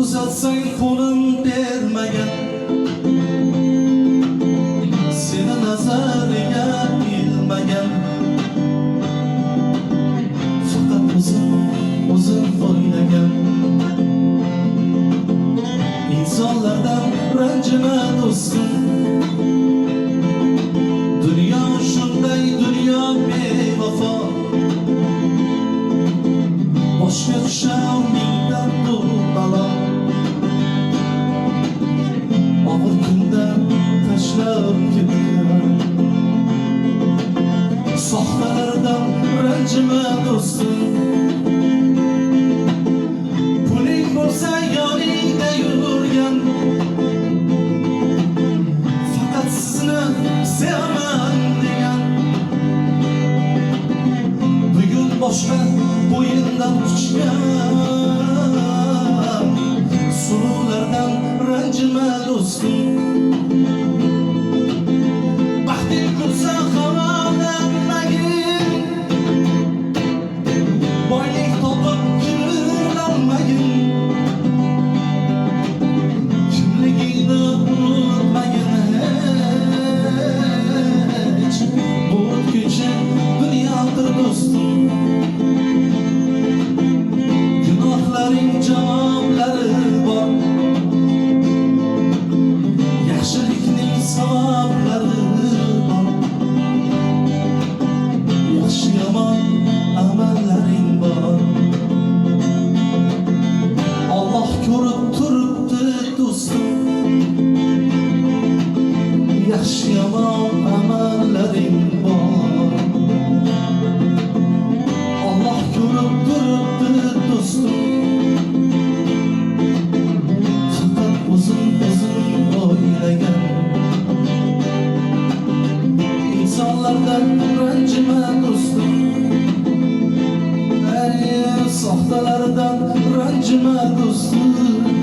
uzatsang qo'lim bermagan seni nazariga ilmagan faqat o'zim o'zim o'ylagan insonlardan ranjima do'stim dunyo shunday dunyo bevafo boshga tushar ranjima do'stim puling bo'lsa yoningda yurgan faqat sizni sevaman degan bugun boshqa bo'yindan tushgan suluvlardan ranjima do'stim baxting insonlardan ranjima do'stim Ey soxtalardan ranjima do'stim